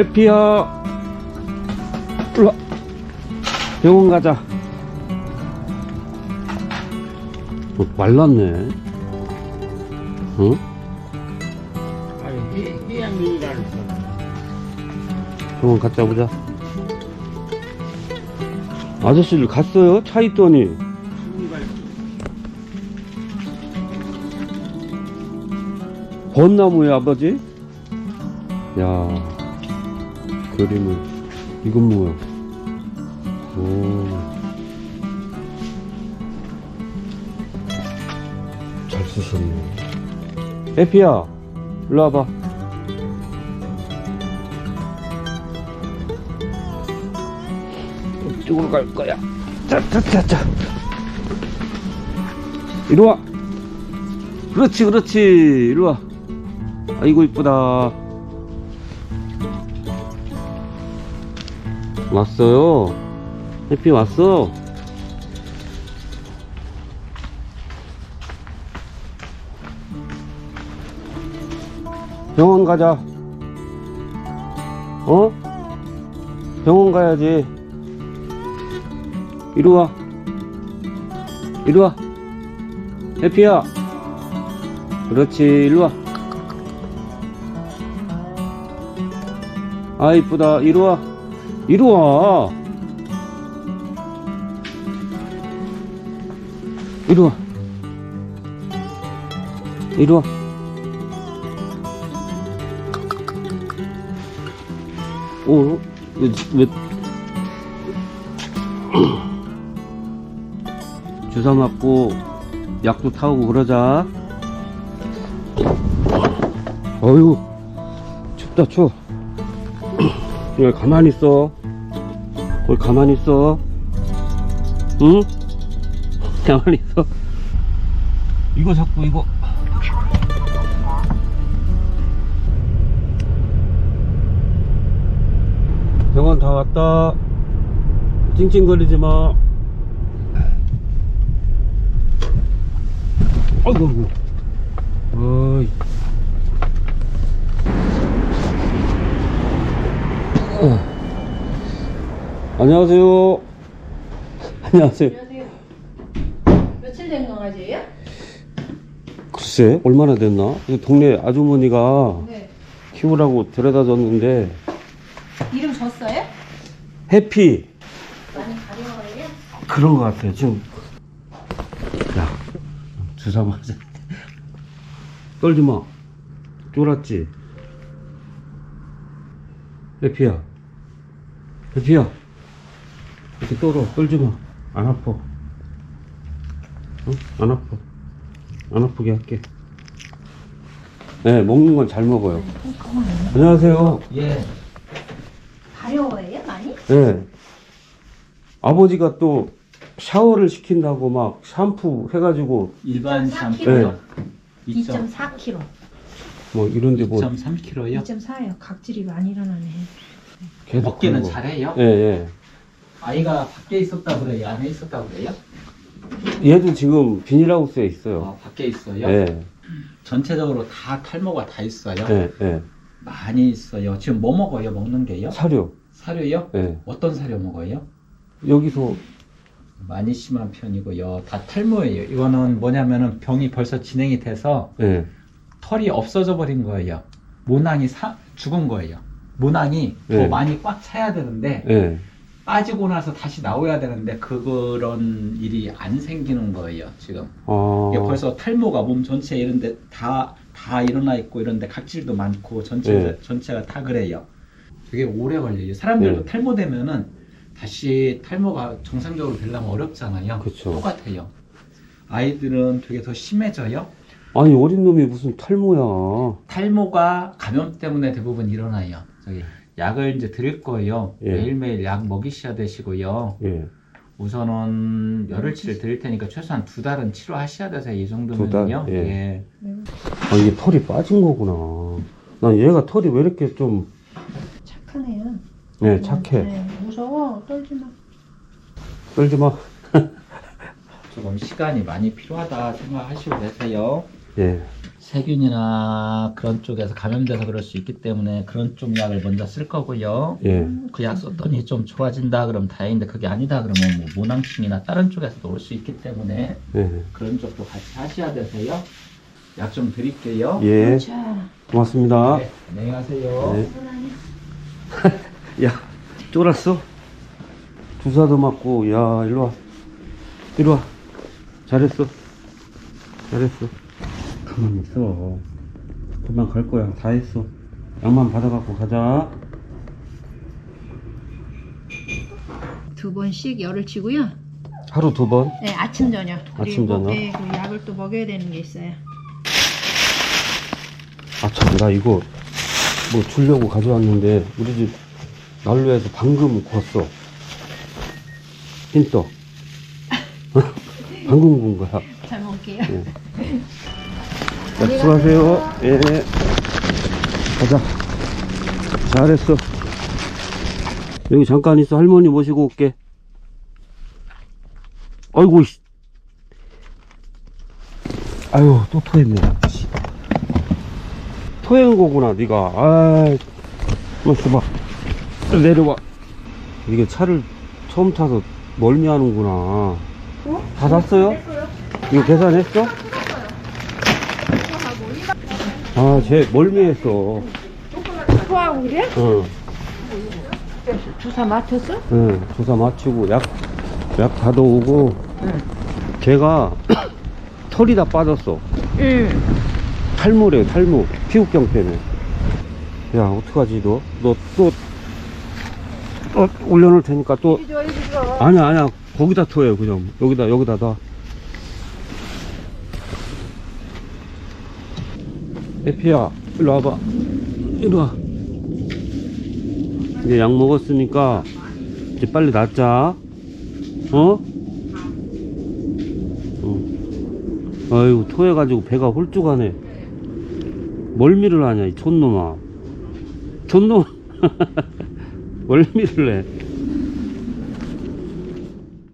에피야. 일로와. 병원 가자. 어, 말랐네. 응? 아니 병원 갔다 보자. 아저씨를 갔어요? 차 있더니. 벚나무에 아버지? 야 그림을. 이건 뭐야? 오잘 쓰셨네. 에피야 일로 와봐. 이쪽으로 갈 거야. 자자자자. 이리 와. 그렇지 그렇지. 이리 와. 아이고 이쁘다 왔어요. 해피 왔어? 병원 가자. 어? 병원 가야지. 이리 와. 이리 와. 해피야. 그렇지 이리 와. 아 이쁘다. 이리 와 이리 와. 이리 와. 이리 와. 어? 왜, 왜? 주사 맞고 약도 타오고 그러자. 어휴 춥다 추워 왜 가만히 있어? 거기 가만히 있어? 응? 가만히 있어. 이거 자꾸 이거. 병원 다 왔다. 찡찡거리지 마. 아이고 아이고. 어이 안녕하세요. 안녕하세요. 안녕하세요. 며칠 된 강아지예요? 글쎄 얼마나 됐나? 이 동네 아주머니가 네. 키우라고 데려다 줬는데. 이름 줬어요? 해피. 많이 가려운 거예요? 그런 것 같아요. 지금. 야 주사 맞아. 떨지 마. 쫄았지? 해피야. 해피야 이렇게 떨어 떨지 마 안 아파 어? 안 아파 안 아프게 할게 네 먹는 건 잘 먹어요 안녕하세요 예 가려워요 많이? 네 아버지가 또 샤워를 시킨다고 막 샴푸 해가지고 일반 2.4 샴푸요 네. 2.4kg. 뭐 이런데 뭐 2.3kg요 2.4예요. 각질이 많이 일어나네. 계속 그런 거. 잘해요 예, 예. 아이가 밖에 있었다 그래요? 안에 있었다 그래요? 얘도 지금 비닐하우스에 있어요. 어, 밖에 있어요? 예, 전체적으로 다 탈모가 다 있어요? 예, 예. 많이 있어요. 지금 뭐 먹어요? 먹는 게요? 사료. 사료요? 예. 어떤 사료 먹어요? 여기서 많이 심한 편이고요. 다 탈모예요. 이거는 뭐냐면은 병이 벌써 진행이 돼서 예, 털이 없어져 버린 거예요. 모낭이 사, 죽은 거예요. 모낭이 더 네. 많이 꽉 차야 되는데 예. 빠지고 나서 다시 나와야 되는데 그런 일이 안 생기는 거예요 지금 아, 이게 벌써 탈모가 몸 전체에 이런데 다, 다 일어나 있고 이런데 각질도 많고 전체, 네. 전체가 다 그래요 되게 오래 걸려요 사람들도 네. 탈모 되면은 다시 탈모가 정상적으로 되려면 어렵잖아요 그쵸. 똑같아요 아이들은 되게 더 심해져요 아니 어린 놈이 무슨 탈모야. 탈모가 감염 때문에 대부분 일어나요 저기 약을 이제 드릴 거예요 예. 매일매일 약 먹이셔야 되시고요 예. 우선은 열흘치를 드릴 테니까 최소한 두 달은 치료하셔야 돼서 이 정도면요. 달? 예. 예. 아 이게 털이 빠진 거구나. 난 얘가 털이 왜 이렇게 좀, 착하네요. 예, 착해. 네, 무서워. 떨지 마. 떨지 마. 조금 시간이 많이 필요하다 생각하시고 계세요. 예. 세균이나 그런 쪽에서 감염돼서 그럴 수 있기 때문에 그런 쪽 약을 먼저 쓸 거고요. 예. 그 약 썼더니 좀 좋아진다 그러면 다행인데 그게 아니다 그러면 뭐 모낭충이나 다른 쪽에서도 올 수 있기 때문에 예. 그런 쪽도 같이 하셔야 되세요. 약 좀 드릴게요. 예. 자, 고맙습니다. 네, 안녕히 가세요. 네. 야, 쫄았어? 주사도 맞고, 야, 일로 와. 일로 와. 잘했어. 잘했어. 가만히 있어. 금방 갈 거야. 다 했어. 약만 받아갖고 가자. 두 번씩 열을 치고요. 하루 두 번. 네, 아침 저녁. 아침, 그리고, 저녁? 네, 그 약을 또 먹여야 되는 게 있어요. 아, 참, 나 이거 뭐 주려고 가져왔는데, 우리 집 난로에서 방금 구웠어. 흰떡. 방금 구운 거야. 잘 먹을게요. 자, 수고하세요. 예. 가자. 잘했어. 여기 잠깐 있어. 할머니 모시고 올게. 아이고, 씨. 아유, 또 토했네. 씨. 토한 거구나, 네가 아, 뭐, 있어봐. 내려와. 이게 차를 처음 타서 멀미 하는구나. 다 샀어요? 이거 계산했어? 아, 쟤 멀미했어. 토하고 그래? 응, 주사 맞췄어? 응. 조사 마치고 약, 약 받아오고. 걔가 털이 다 빠졌어. 응. 탈모래요, 탈모. 피부병 때문에. 야, 어떡하지, 너? 너 또, 또 올려놓을 테니까 또. 아니야, 아니야. 거기다 토해요, 그냥. 여기다, 여기다 놔. 에피야, 일로 와봐. 일로 와. 이제 약 먹었으니까, 이제 빨리 낫자. 어? 응. 아이고, 토해가지고 배가 홀쭉하네. 멀미를 하냐, 이 촌놈아. 촌놈. 멀미를 해.